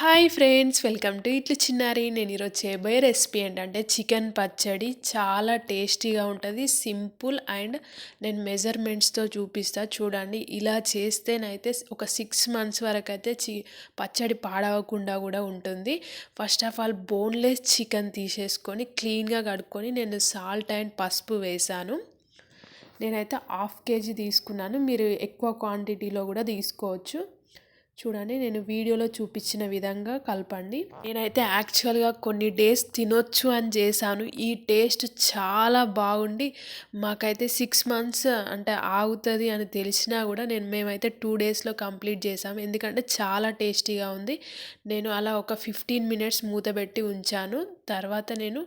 Hi friends welcome to ఇట్లు చిన్నారి. నేను ఈరోజు చేయబోయే రెసిపీ ఏంటంటే చికెన్ పచ్చడి. చాలా టేస్టీగా ఉంటుంది సింపుల్ అండ్ నేను మెజర్మెంట్స్తో చూపిస్తా. చూడండి ఇలా చేస్తేనైతే ఒక సిక్స్ మంత్స్ వరకు అయితే చి పచ్చడి పాడవకుండా కూడా ఉంటుంది. First of all boneless chicken తీసేసుకొని క్లీన్గా కడుక్కొని నేను సాల్ట్ అండ్ పసుపు వేసాను. నేనైతే హాఫ్ కేజీ తీసుకున్నాను. మీరు ఎక్కువ క్వాంటిటీలో కూడా తీసుకోవచ్చు. చూడండి నేను వీడియోలో చూపించిన విధంగా కలపండి. నేనైతే యాక్చువల్గా కొన్ని డేస్ తినొచ్చు అని చేశాను. ఈ టేస్ట్ చాలా బాగుండి మాకైతే సిక్స్ మంత్స్ అంటే ఆగుతుంది అని తెలిసినా కూడా నేను మేమైతే టూ డేస్లో కంప్లీట్ చేసాము ఎందుకంటే చాలా టేస్టీగా ఉంది. నేను అలా ఒక ఫిఫ్టీన్ మినిట్స్ మూత పెట్టి ఉంచాను. తర్వాత నేను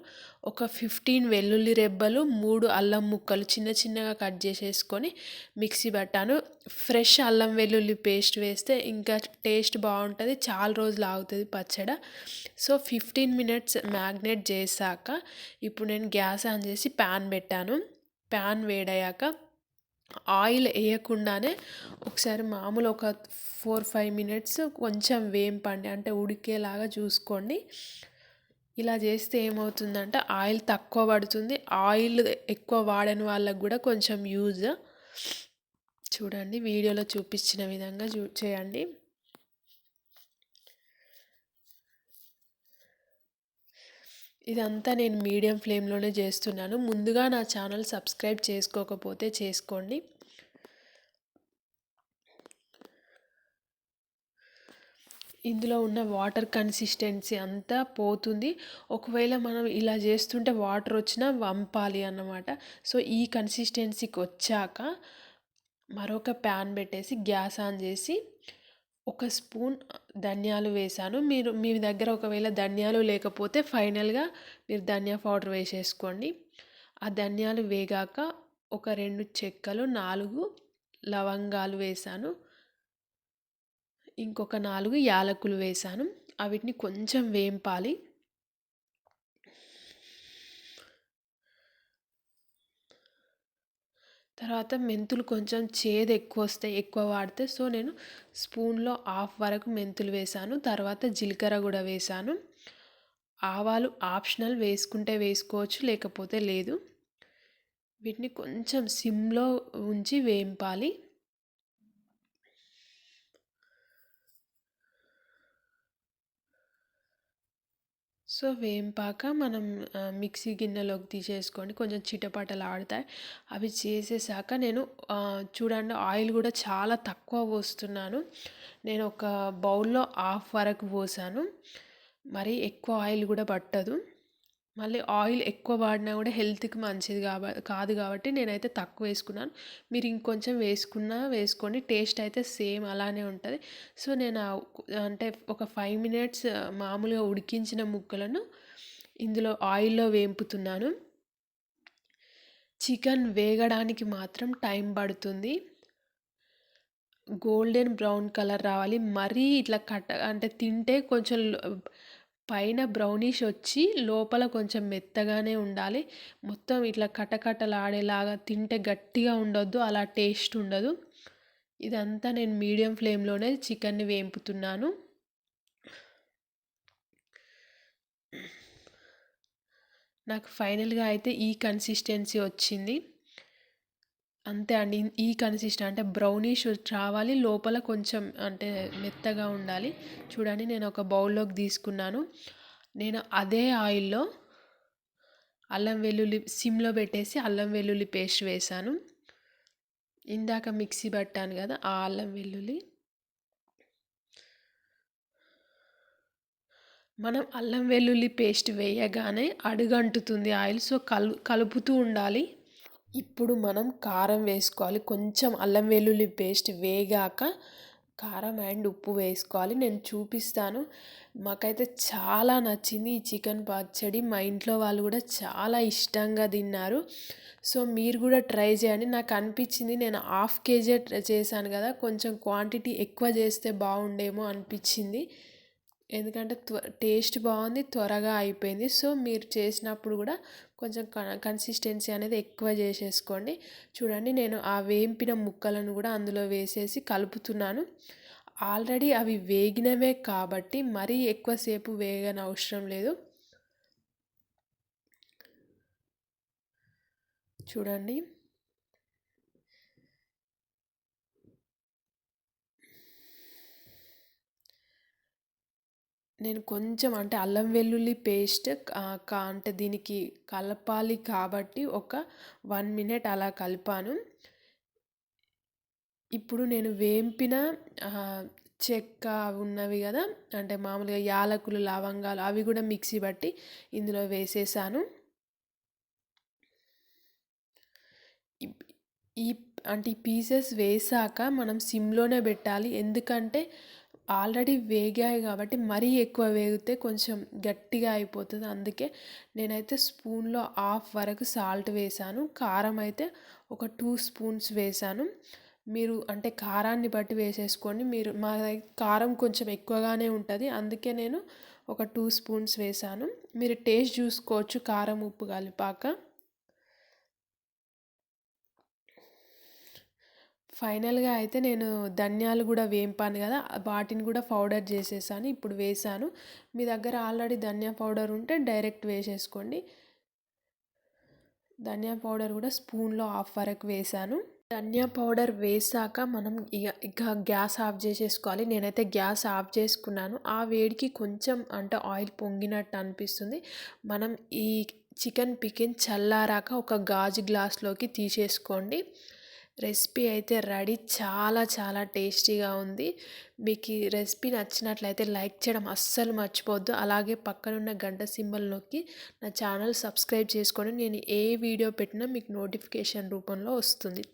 ఒక ఫిఫ్టీన్ వెల్లుల్లి రెబ్బలు మూడు అల్లం ముక్కలు చిన్న చిన్నగా కట్ చేసేసుకొని మిక్సీ పెట్టాను. ఫ్రెష్ అల్లం వెల్లుల్లి పేస్ట్ వేస్తే ఇంకా టేస్ట్ బాగుంటుంది చాలా రోజులు ఆగుతుంది పచ్చడి. సో ఫిఫ్టీన్ మినిట్స్ మ్యాగ్నేట్ చేశాక ఇప్పుడు నేను గ్యాస్ ఆన్ చేసి ప్యాన్ పెట్టాను. ప్యాన్ వేడయ్యాక ఆయిల్ వేయకుండానే ఒకసారి మామూలు ఒక ఫోర్ ఫైవ్ మినిట్స్ కొంచెం వేంపండి అంటే ఉడికేలాగా చూసుకోండి. ఇలా చేస్తే ఏమవుతుందంటే ఆయిల్ తక్కువ పడుతుంది. ఆయిల్ ఎక్కువ వాడని వాళ్ళకు కూడా కొంచెం యూజ్. చూడండి వీడియోలో చూపించిన విధంగా చూ చేయండి. ఇదంతా నేను మీడియం ఫ్లేమ్లోనే చేస్తున్నాను. ముందుగా నా ఛానల్ సబ్స్క్రైబ్ చేసుకోకపోతే చేసుకోండి. ఇందులో ఉన్న వాటర్ కన్సిస్టెన్సీ అంతా పోతుంది. ఒకవేళ మనం ఇలా చేస్తుంటే వాటర్ వచ్చినా వంపాలి అన్నమాట. సో ఈ కన్సిస్టెన్సీకి వచ్చాక మరొక ప్యాన్ పెట్టేసి గ్యాస్ ఆన్ చేసి ఒక స్పూన్ ధనియాలు వేసాను మీరు మీ దగ్గర ఒకవేళ ధనియాలు లేకపోతే ఫైనల్గా మీరు ధనియా పౌడర్ వేసేసుకోండి. ఆ ధనియాలు వేగాక ఒక రెండు చెక్కలు నాలుగు లవంగాలు వేసాను ఇంకొక నాలుగు యాలకులు వేసాను. అవిటిని కొంచెం వేంపాలి. తర్వాత మెంతులు కొంచెం చేదు ఎక్కువ వస్తాయి ఎక్కువ వాడితే. సో నేను స్పూన్లో హాఫ్ వరకు మెంతులు వేసాను. తర్వాత జీలకర్ర కూడా వేసాను. ఆవాలు ఆప్షనల్ వేసుకుంటే వేసుకోవచ్చు లేకపోతే లేదు. వీటిని కొంచెం సిమ్లో ఉంచి వేంపాలి. సో వేంపాక మనం మిక్సీ గిన్నెలోకి తీసేసుకొని కొంచెం చిటపటలు ఆడతాయి అవి చేసేసాక నేను చూడండి ఆయిల్ కూడా చాలా తక్కువ పోస్తున్నాను. నేను ఒక బౌల్లో హాఫ్ వరకు పోసాను. మరి ఎక్కువ ఆయిల్ కూడా పట్టదు. మళ్ళీ ఆయిల్ ఎక్కువ వాడినా కూడా హెల్త్కి మంచిది కాబ కాదు కాబట్టి నేనైతే తక్కువ వేసుకున్నాను. మీరు ఇంకొంచెం వేసుకున్నా వేసుకోండి. టేస్ట్ అయితే సేమ్ అలానే ఉంటుంది. సో నేను అంటే ఒక ఫైవ్ మినిట్స్ మామూలుగా ఉడికించిన ముక్కలను ఇందులో ఆయిల్లో వేంపుతున్నాను. చికెన్ వేగడానికి మాత్రం టైం పడుతుంది. గోల్డెన్ బ్రౌన్ కలర్ రావాలి. మరీ ఇట్లా కట్ట అంటే తింటే కొంచెం పైన బ్రౌనిష్ వచ్చి లోపల కొంచెం మెత్తగానే ఉండాలి. మొత్తం ఇట్లా కటకటలాడేలాగా తింటే గట్టిగా ఉండొద్దు అలా టేస్ట్ ఉండదు. ఇదంతా నేను మీడియం ఫ్లేమ్లోనే చికెన్ని వేంపుతున్నాను. నాకు ఫైనల్గా అయితే ఈ కన్సిస్టెన్సీ వచ్చింది. అంతే అండి. ఈ కన్సిస్టెంట్ అంటే బ్రౌనిష్ రావాలి లోపల కొంచెం అంటే మెత్తగా ఉండాలి. చూడండి నేను ఒక బౌల్లోకి తీసుకున్నాను. నేను అదే ఆయిల్లో అల్లం వెల్లుల్లి సిమ్లో పెట్టేసి అల్లం వెల్లుల్లి పేస్ట్ వేసాను. ఇందాక మిక్సీ పట్టాను కదా ఆ అల్లం వెల్లుల్లి. మనం అల్లం వెల్లుల్లి పేస్ట్ వేయగానే అడుగంటుతుంది ఆయిల్ సో కలు కలుపుతూ ఉండాలి. ఇప్పుడు మనం కారం వేసుకోవాలి. కొంచెం అల్లం వెల్లుల్లి పేస్ట్ వేగాక కారం అండ్ ఉప్పు వేసుకోవాలి. నేను చూపిస్తాను. మాకైతే చాలా నచ్చింది ఈ చికెన్ పచ్చడి. మా ఇంట్లో వాళ్ళు కూడా చాలా ఇష్టంగా తిన్నారు. సో మీరు కూడా ట్రై చేయండి. నాకు అనిపించింది నేను హాఫ్ కేజీ చేశాను కదా కొంచెం క్వాంటిటీ ఎక్కువ చేస్తే బాగుండేమో అనిపించింది. ఎందుకంటే త్వ టేస్ట్ బాగుంది త్వరగా అయిపోయింది. సో మీరు చేసినప్పుడు కూడా కొంచెం కన్సిస్టెన్సీ అనేది ఎక్కువ చేసేసుకోండి. చూడండి నేను ఆ వేంపిన ముక్కలను కూడా అందులో వేసేసి కలుపుతున్నాను. ఆల్రెడీ అవి వేగినవే కాబట్టి మరీ ఎక్కువసేపు వేగనవసరం లేదు. చూడండి. నేను కొంచెం అంటే అల్లం వెల్లుల్లి పేస్ట్ అంటే దీనికి కలపాలి కాబట్టి ఒక వన్ మినిట్ అలా కలిపాను. ఇప్పుడు నేను వేంపిన చెక్క ఉన్నవి కదా అంటే మామూలుగా యాలకులు లవంగాలు అవి కూడా మిక్సీ బట్టి ఇందులో వేసేసాను. ఈ అంటే ఈ పీసెస్ వేసాక మనం సిమ్లోనే పెట్టాలి. ఎందుకంటే ఆల్రెడీ వేగాయి కాబట్టి మరీ ఎక్కువ వేగితే కొంచెం గట్టిగా అయిపోతుంది. అందుకే నేనైతే స్పూన్లో హాఫ్ వరకు సాల్ట్ వేసాను కారం అయితే ఒక టూ స్పూన్స్ వేసాను మీరు అంటే కారాన్ని బట్టి వేసేసుకోండి. మీరు మా కారం కొంచెం ఎక్కువగానే ఉంటుంది. అందుకే నేను ఒక టూ స్పూన్స్ వేసాను మీరు టేస్ట్ చూసుకోవచ్చు కారం ఉప్పు కలిపాక. ఫైనల్గా అయితే నేను ధనియాలు కూడా వేంపాను కదా వాటిని కూడా పౌడర్ చేసేసాను ఇప్పుడు వేసాను. మీ దగ్గర ఆల్రెడీ ధనియా పౌడర్ ఉంటే డైరెక్ట్ వేసేసుకోండి. ధనియా పౌడర్ కూడా స్పూన్లో హాఫ్ వరకు వేసాను. ధనియా పౌడర్ వేసాక మనం ఇక గ్యాస్ ఆఫ్ చేసేసుకోవాలి. నేనైతే గ్యాస్ ఆఫ్ చేసుకున్నాను. ఆ వేడికి కొంచెం అంటే ఆయిల్ పొంగినట్టు అనిపిస్తుంది. మనం ఈ చికెన్ పికిన్ చల్లారాక ఒక గాజు గ్లాస్లోకి తీసేసుకోండి. రెసిపీ అయితే రెడీ. చాలా చాలా టేస్టీగా ఉంది. మీకు ఈ రెసిపీ నచ్చినట్లయితే లైక్ చేయడం అస్సలు మర్చిపోవద్దు. అలాగే పక్కనున్న గంట సింబల్ నొక్కి నా ఛానల్ సబ్స్క్రైబ్ చేసుకొని నేను ఏ వీడియో పెట్టినా మీకు నోటిఫికేషన్ రూపంలో వస్తుంది.